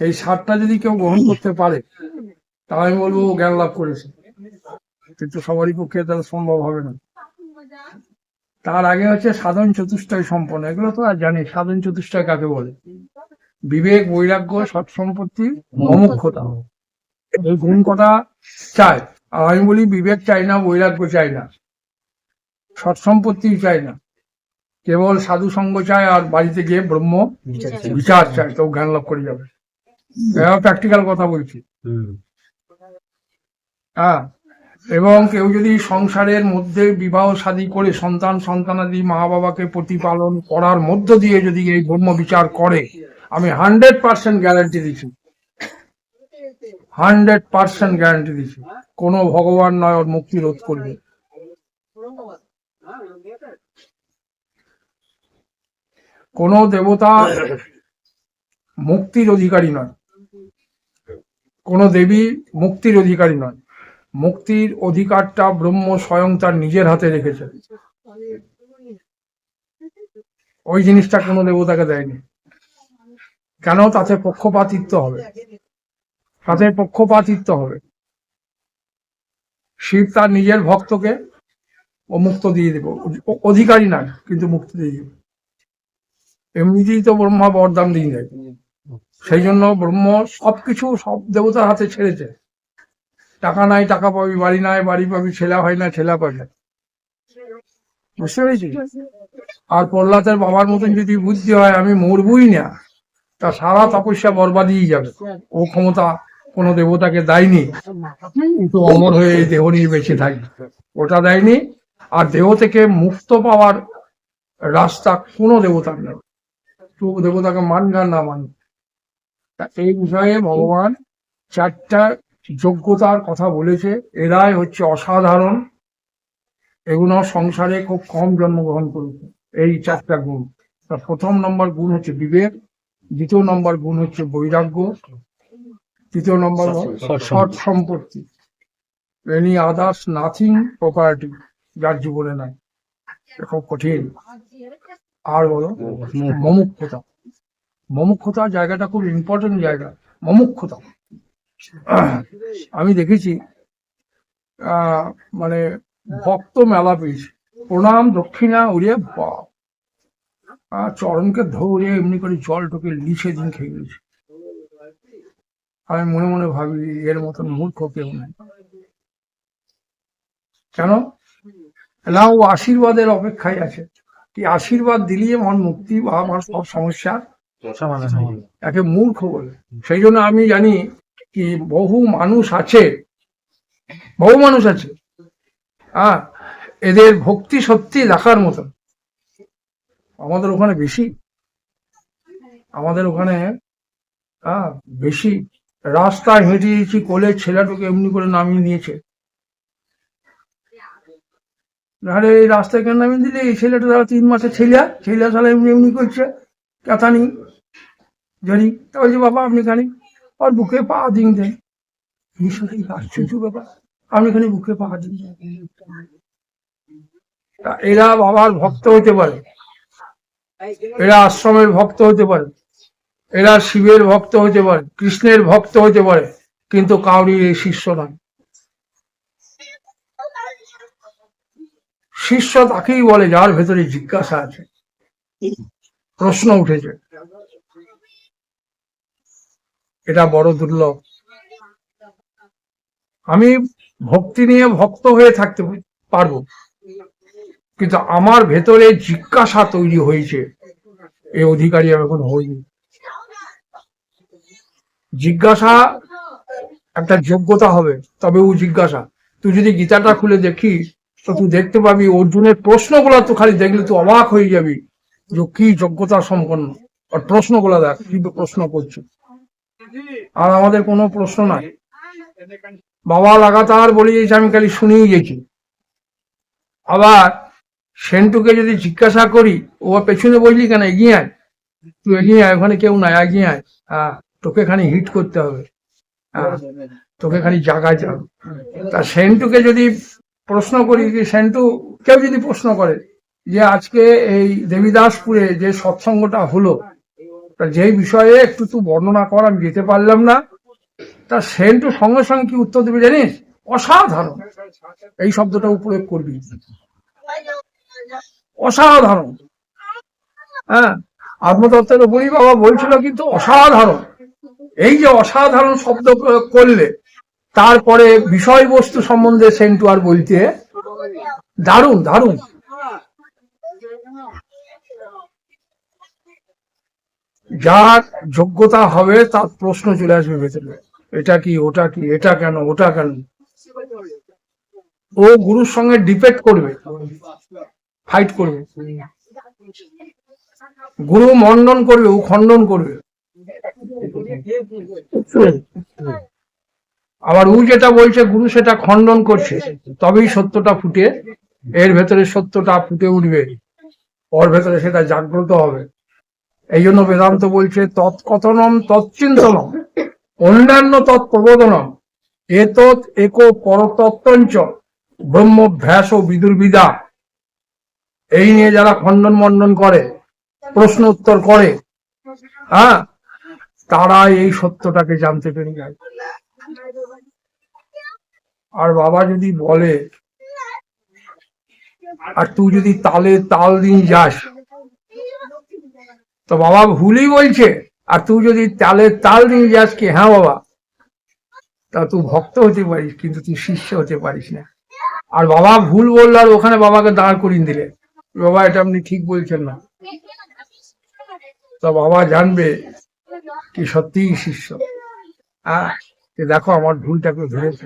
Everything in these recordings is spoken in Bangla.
এই সারটা যদি কেউ গ্রহণ করতে পারে, তাহলে আমি বলব ও জ্ঞান লাভ করেছে। কিন্তু সবারই পক্ষে তাহলে সম্ভব হবে না। তার আগে হচ্ছে সাধন চতুষ্টয় সম্পন্ন। এগুলো তো আর জানি, সাধন চতুষ্টয় কাকে বলে? বিবেক, বৈরাগ্য, সৎ সম্পত্তি মমুক্ষতা এই গুণ কথা চায় আর আমি বলি বিবেক চাই না, বৈরাগ্য চাই না। সৎ সম্পত্তি চাই না। কেবল সাধু সঙ্গ চায় আর বাড়িতে গিয়ে ব্রহ্ম বিচার চায়। তো জ্ঞান লাভ করে যাবে। প্র্যাকটিক্যাল কথা বলছি। হ্যাঁ এবং কেউ যদি সংসারের মধ্যে বিবাহ শাদী করে সন্তান সন্তানাদি মা বাবাকে প্রতিপালন করার মধ্য দিয়ে যদি এই ব্রহ্ম বিচার করে আমি হান্ড্রেড পার্সেন্ট গ্যারান্টি দিচ্ছি হান্ড্রেড পার্সেন্ট গ্যারান্টি দিচ্ছি কোনো ভগবান নয় ওর মুক্তি রোধ করবে। কোনো দেবতা মুক্তির অধিকারী নয়। কোন দেবী মুক্তির অধিকারী নয়। মুক্তির অধিকারটা ব্রহ্ম স্বয়ং তার নিজের হাতে রেখেছে। ওই জিনিসটা কোনো দেবতাকে দেয়নি। কেন? তাতে পক্ষপাতিত্ব হবে। তাতে পক্ষপাতিত্ব হবে। শিব তার নিজের ভক্তকে ও মুক্ত দিয়ে দেব। অধিকারী নয়, কিন্তু মুক্তি দিয়ে দেবে। এমনিতেই তো ব্রহ্মা বরদান দিয়ে দেয়। সেই জন্য ব্রহ্ম সবকিছু সব দেবতার হাতে ছেড়েছে। টাকা নাই টাকা পাবি বাড়ি নাই বাড়ি পাবি ছেলা হয় না ছেলা পাবি না। বুঝতে আর প্রহ্লাদের বাবার মতন যদি বুদ্ধি হয় আমি মরবই না। তা সারা তপস্যা বরবাদই যাবে। ও ক্ষমতা কোনো দেবতাকে দেয়নি। কিন্তু অমর হয়ে এই দেহ নিয়ে বেঁচে থাকবে। ওটা দেয়নি। আর দেহ থেকে মুক্ত পাওয়ার রাস্তা কোনো দেবতার নেই। দেবতাকে আর না মানবে? তা এই বিষয়ে ভগবান চারটা যোগ্যতার কথা বলেছে। এরাই হচ্ছে অসাধারণ। এগুলো সংসারে খুব কম জন্মগ্রহণ করেছে এই চারটা গুণ। তা প্রথম নম্বর গুণ হচ্ছে বিবেক দ্বিতীয় নম্বর গুণ হচ্ছে বৈরাগ্য তৃতীয় নম্বর সৎ সম্পত্তি এনি আদার্স নাথিং প্রপার্টি যার জীবনে নাই। খুব কঠিন। আর বলো? মমুক্ষতা মমুক্ষতা জায়গাটা খুব ইম্পর্টেন্ট জায়গা। মমুক্ষতা আমি দেখেছি মানে ভক্ত মেলা পেয়েছি প্রণাম দক্ষিণা উড়িয়ে চরণকে ধরে এমনি করে জল ঢুকে লিচে দিন খেয়ে গেছি আমি মনে মনে ভাবি এর মতন মূর্খ কেউ নেই। কেন? না ও আশীর্বাদের অপেক্ষায় আছে। কি আশীর্বাদ দিলিয়ে আমার মুক্তি বা আমার সব সমস্যার একে মূর্খ বলে। সেই জন্য আমি জানি কি বহু মানুষ আছে বহু মানুষ আছে হ্যাঁ এদের ভক্তি সত্যি দেখার মতন। আমাদের ওখানে বেশি। আমাদের ওখানে হ্যাঁ বেশি। রাস্তায় হেঁটে দিয়েছি কোলের ছেলেটাকে এমনি করে নামিয়ে নিয়েছে। আরে এই রাস্তায় কেন নামিয়ে দিলে? এই ছেলেটা তারা তিন মাসের ছেলে ছেলে সালা এমনি এমনি করছে। কথা নেই। জানি। তা বলছি বাবা, আপনি খানি আর বুকে পা দিন দেন কি আশ্চর্য ব্যাপার। আপনি খানি বুকে পা দিন তা এরা বাবার ভক্ত হতে পারে। এরা আশ্রমের ভক্ত হতে পারে। এরা শিবের ভক্ত হতে পারে। কৃষ্ণের ভক্ত হতে পারে। কিন্তু কাউরির এই শিষ্য নয়। শিষ্য তাকেই বলে, যার ভেতরে জিজ্ঞাসা আছে। প্রশ্ন উঠেছে। এটা বড় দুর্লভ। আমি ভক্তি নিয়ে ভক্ত হয়ে থাকতে পারব, কিন্তু আমার ভেতরে জিজ্ঞাসা তৈরি হয়েছে। এই অধিকারী আমি এখন হইনি। জিজ্ঞাসা একটা যোগ্যতা হবে তবে ও জিজ্ঞাসা। তুই যদি গীতাটা খুলে দেখিস তো তুই দেখতে পাবি, অর্জুনের প্রশ্নগুলো তো খালি দেখলে তুই অবাক হয়ে যাবি যে কি যোগ্যতা সম্পন্ন। আর প্রশ্নগুলো দেখ, কি প্রশ্ন করছে। আর আমাদের কোনো প্রশ্ন নাই। বাবা লাগাতার বলে দিয়েছে আমি খালি শুনেই গেছি। আবার সেন্টুকে যদি জিজ্ঞাসা করি, ও পেছনে বললি কেন, এগিয়ে আয়। তুই এগিয়ে আয়, ওখানে কেউ নাই, এগিয়ে আয়। হ্যাঁ তোকে খানি হিট করতে হবে। তোকে খালি জাগায় যাবে। তা সেন্টুকে যদি প্রশ্ন করি যে সেন্টু, কেউ যদি প্রশ্ন করে যে আজকে এই দেবীদাসপুরে যে সৎসঙ্গটা হলো, তা যেই বিষয়ে একটু তুই বর্ণনা কর আমি যেতে পারলাম না, তা সেন্টু সঙ্গে সঙ্গে কি উত্তর দেবে জানিস? অসাধারণ। এই শব্দটা প্রয়োগ করবি। অসাধারণ। হ্যাঁ আত্মতত্ত্বের উপরই বাবা বলছিল কিন্তু অসাধারণ। এই যে অসাধারণ শব্দ প্রয়োগ করলে তারপরে বিষয়বস্তু সম্বন্ধে সেন্টু আর বলতে দারুণ দারুণ। যার যোগ্যতা হবে তার প্রশ্ন চলে আসবে ভেতরে। এটা কি ওটা কি এটা কেন ওটা কেন? ও গুরুর সঙ্গে ডিপেট করবে ফাইট করবে। গুরু মন্ডন করবে ও খণ্ডন করবে। আবার ও যেটা বলছে, গুরু সেটা খণ্ডন করছে, তবেই সত্যটা ফুটে, এর ভেতরে সত্যটা ফুটে উঠবে, ওর ভেতরে সেটা জাগ্রত হবে। এই জন্য বেদান্ত বলছে, তৎকথনম তৎচিন্তনম অন্যান্য তৎপ্রবোধনম এ এতৎ একো পরতত্ত্বঞ্চ, ব্রহ্মভ্যাস ও বিদুর্বিদা। এই নিয়ে যারা খণ্ডন মণ্ডন করে প্রশ্ন উত্তর করে হ্যাঁ তারা এই সত্যটাকে জানতে পেরে যায়। আর বাবা যদি বলে, আর তুই যদি তালে তাল দিন যাস, তো বাবা ভুলই বলছে, আর তুই যদি তালে তাল দিয়ে যাস কি? হ্যাঁ বাবা। তা তুই ভক্ত হতে পারিস, কিন্তু তুই শিষ্য হতে পারিস না। আর বাবা ভুল বলল, আর ওখানে বাবাকে দাঁড় করিয়ে দিলে। বাবা, এটা আপনি ঠিক বলছেন না। তো বাবা জানবে কি সত্যিই শিষ্য। হ্যাঁ যে দেখো আমার ভুলটাকে ধরেছে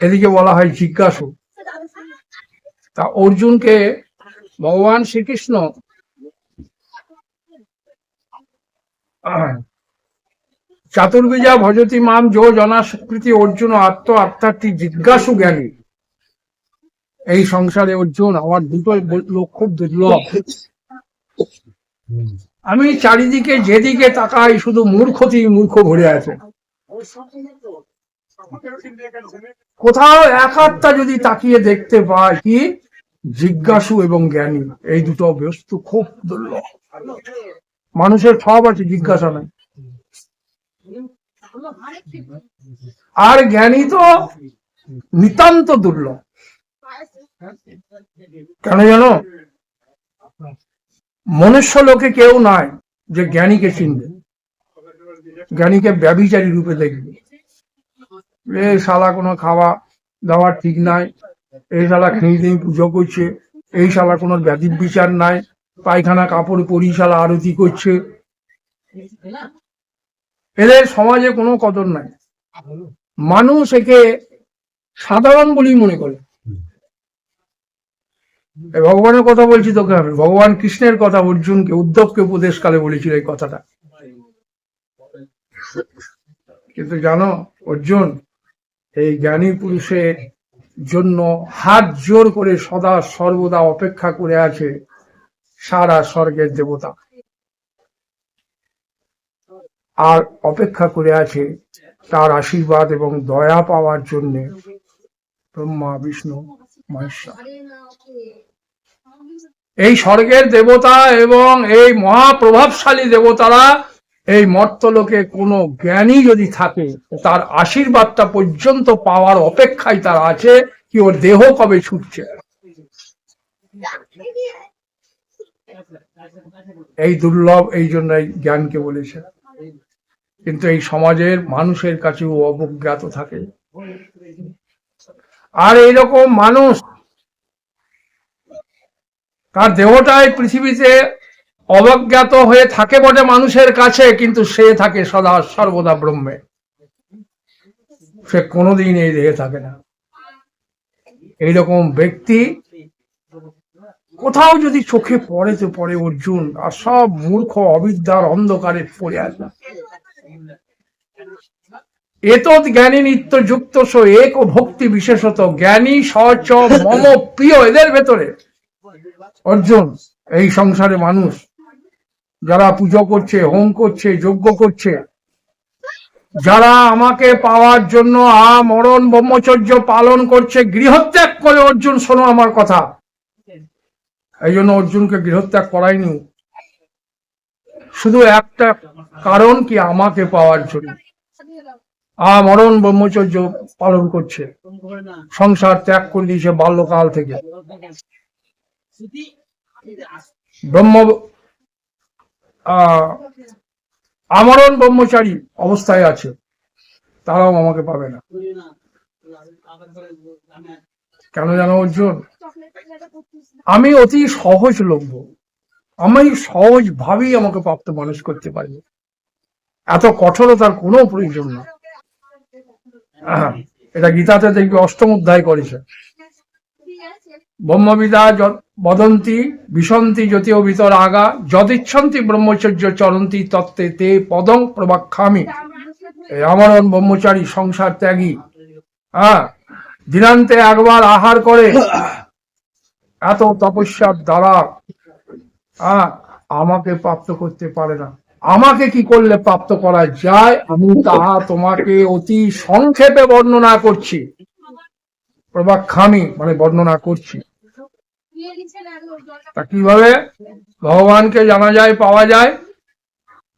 এদিকে বলা হয় জিজ্ঞাসু। তা অর্জুনকে ভগবান শ্রীকৃষ্ণ চাতুর্বিজা ভজতি মাম যো জনা স্বীকৃতি অর্জুন আত্ম আত্মার্থী জিজ্ঞাসু জ্ঞানী। এই সংসারে অর্জুন আমার দুটো লোক খুব দুর্লভ। আমি চারিদিকে যেদিকে তাকাই শুধু মূর্খতেই মূর্খ ভরে আছে। কোথাও এক আত্মা যদি তাকিয়ে দেখতে পায় কি, জিজ্ঞাসু এবং জ্ঞানী, এই দুটো বস্তু খুব দুর্লভ। মানুষের সব আছে, জিজ্ঞাসা নাই। আর জ্ঞানী তো নিতান্ত দুর্লভ। কেন জানো? মনুষ্য লোকে কেউ নাই যে জ্ঞানীকে চিনবে। জ্ঞানীকে ব্যবিচারী রূপে দেখবে। এ শালা কোনো খাওয়া দাওয়া ঠিক নাই, এই শালা খেয়ে পুজো করছে, এই শালা কোনো ব্যাধি বিচার নাই, পায়খানা, কাপড় পরি শালা আরতি করছে। এদের সমাজে কোনো কদর নাই। মানুষ একে সাধারণ বলেই মনে করে। ভগবানের কথা বলছি তোকে আমি। ভগবান কৃষ্ণের কথা, অর্জুনকে, উদ্ধবকে উপদেশকালে বলেছিল এই কথাটা। কিন্তু জানো, অর্জুন, এই জ্ঞানী পুরুষের জন্য হাত জোর করে সদা সর্বদা অপেক্ষা করে আছে সারা স্বর্গের দেবতা। আর অপেক্ষা করে আছে তার আশীর্বাদ এবং দয়া পাওয়ার জন্য ব্রহ্মা, বিষ্ণু মহেশ্বর। এই স্বর্গের দেবতা এবং এই মহাপ্রভাবশালী দেবতারা এই মর্তলোকে কোনো জ্ঞানী যদি থাকে, তার আশীর্বাদটা পর্যন্ত পাওয়ার অপেক্ষায় তার আছে কি ওর দেহ কবে ছুটছে। এই দুর্লভ, এই জন্য জ্ঞানকে বলেছে। কিন্তু এই সমাজের মানুষের কাছেও অবজ্ঞাত থাকে। আর এইরকম মানুষ, তার দেহটাই পৃথিবীতে অবজ্ঞাত হয়ে থাকে বটে মানুষের কাছে, কিন্তু সে থাকে সদা সর্বদা ব্রহ্মে। সে কোনোদিন এই দেহে থাকে না। এইরকম ব্যক্তি কোথাও যদি চোখে পড়ে তো পড়ে অর্জুন, আর সব মূর্খ অবিদ্যার অন্ধকারে পড়ে আছে। এতৎ জ্ঞানী নিত্য যুক্ত সো এক ও ভক্তি বিশেষত জ্ঞানী, সচ, মম, প্রিয় এদের ভেতরে। অর্জুন, এই সংসারে মানুষ, যারা পুজো করছে, হোম করছে, যজ্ঞ করছে, যারা আমাকে পাওয়ার জন্য আমরণ ব্রহ্মচর্য পালন করছে, গৃহত্যাগ করে অর্জুন, শোনো আমার কথা। এই জন্য অর্জুনকে গৃহত্যাগ করায়নি। শুধু একটা কারণ কি, আমাকে পাওয়ার জন্য। আমরণ ব্রহ্মচর্য পালন করছে। সংসার ত্যাগ করে দিয়েছে বাল্যকাল থেকে। ব্রহ্ম আমরণ ব্রহ্মচারী অবস্থায় আছে। তারাও আমাকে পাবে না। কেন জানো অর্জুন? আমি অতি সহজ লভ্য আমি সহজ ভাবেই আমাকে প্রাপ্ত মানুষ করতে পারি। এত কঠোরতার কোনো প্রয়োজন না। এটা গীতাতে দেখবি অষ্টম অধ্যায় করেছে। ব্রহ্মবিদা বদন্তি, বিশন্তি জ্যোতিও ভিতর আগা যদিচ্ছন্তি ব্রহ্মচর্য চরন্তি তত্ত্বে তে পদং প্রবাক্ষামি। এই আমরণ ব্রহ্মচারী সংসার ত্যাগী। হ্যাঁ দিনান্তে একবার আহার করে। এত তপস্যার দ্বারা আমাকে প্রাপ্ত করতে পারে না। আমাকে কি করলে প্রাপ্ত করা যায়? আমি তাহা তোমাকে অতি সংক্ষেপে বর্ণনা করছি। প্রবাক্ষামি মানে বর্ণনা করছি। তা কীভাবে? ভগবানকে জানা যায়, পাওয়া যায়?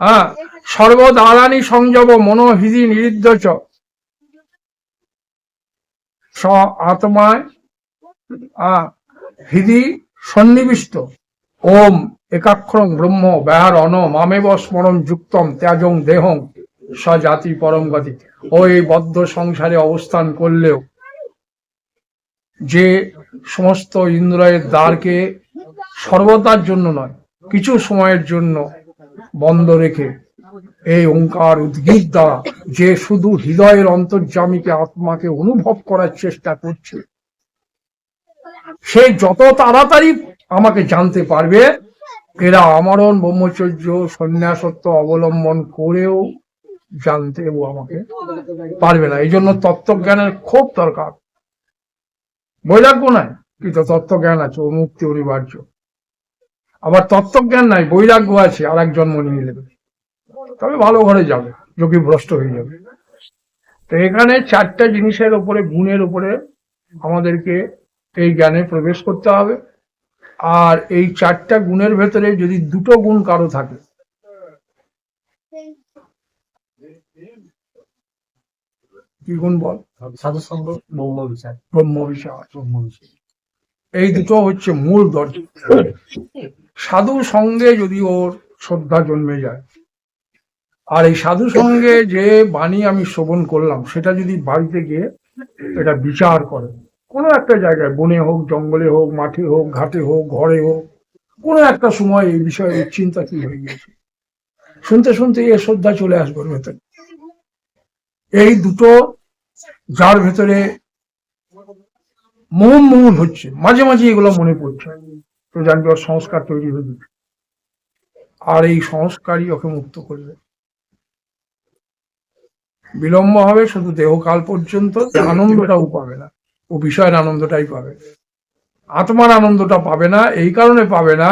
হ্যাঁ সর্বদারানি সংযম মনোহৃদি নিরিদ্ধ চ স আত্মায় হৃদি সন্নিবিষ্ট। ওম। একাক্ষরং ব্রহ্ম, ব্যাহার, অন, মামেব, স্মরণ, যুক্তম, ত্যাজং, দেহং স্বজাতি পরম গতি। ও এই বদ্ধ সংসারে অবস্থান করলেও যে সমস্ত ইন্দ্রিয়ের দ্বারকে সর্বদার জন্য নয়, কিছু সময়ের জন্য বন্ধ রেখে এই ওঙ্কার উদ্গীত দ্বারা যে শুধু হৃদয়ের অন্তর্জামীকে আত্মাকে অনুভব করার চেষ্টা করছে, সে যত তাড়াতাড়ি আমাকে জানতে পারবে এরা আমরণ ব্রহ্মচর্য সন্ন্যাসত্ব অবলম্বন করেও জানতে ও আমাকে পারবে না। এই জন্য তত্ত্বজ্ঞানের খুব দরকার। বৈরাগ্য নাই, কিন্তু তত্ত্বজ্ঞান আছে, ও মুক্তি অনিবার্য। আবার তত্ত্বজ্ঞান নাই, বৈরাগ্য আছে আর এক জন্ম নিয়ে নেবে। তবে ভালো ঘরে যাবে, যোগী ভ্রষ্ট হয়ে যাবে। তো এখানে চারটা জিনিসের উপরে, গুণের উপরে আমাদেরকে এই জ্ঞানে প্রবেশ করতে হবে। আর এই চারটা গুণের ভেতরে যদি দুটো গুণ কারও থাকে। কি গুণ বল? সাধু ব্রহ্ম বিচার ব্রহ্ম বিচার এই দুটো হচ্ছে মূল দরজা সাধু সঙ্গে যদি ওর শ্রদ্ধা জন্মে যায় আর এই সাধু সঙ্গে যে বাণী আমি শ্রবণ করলাম সেটা যদি বাড়িতে গিয়ে এটা বিচার করে কোনো একটা জায়গায় বনে হোক, জঙ্গলে হোক, মাঠে হোক, ঘাটে হোক, ঘরে হোক, কোনো একটা সময় এই বিষয়ে চিন্তা কি হয়ে গিয়েছে? শুনতে শুনতে এ শ্রদ্ধা চলে আসবে ভেতরে। এই দুটো যার ভেতরে মোহন মোহন হচ্ছে, মাঝে মাঝে এগুলো মনে পড়ছে। তো জানবে ওর সংস্কার তৈরি হয়ে যাবে আর এই সংস্কারই ওকে মুক্ত করবে। বিলম্ব হবে, শুধু দেহকাল পর্যন্ত, আনন্দটাও পাবে না। ও বিষয়ের আনন্দটাই পাবে। আত্মার আনন্দটা পাবে না, এই কারণে পাবে না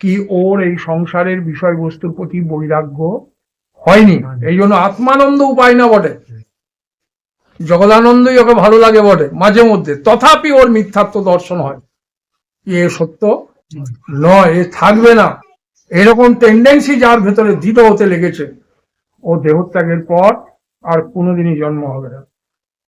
কি ওর এই সংসারের বিষয়বস্তুর প্রতি বৈরাগ্য হয়নি। এই জন্য আত্মানন্দ উপায় না বটে। জগদানন্দই ওকে ভালো লাগে বটে, মাঝে মধ্যে। তথাপি ওর মিথ্যাত্ব দর্শন হয়। এ সত্য নয়, এ থাকবে না। এরকম টেন্ডেন্সি যার ভেতরে দৃঢ় হতে লেগেছে, ও দেহত্যাগের পর আর কোনোদিনই জন্ম হবে না।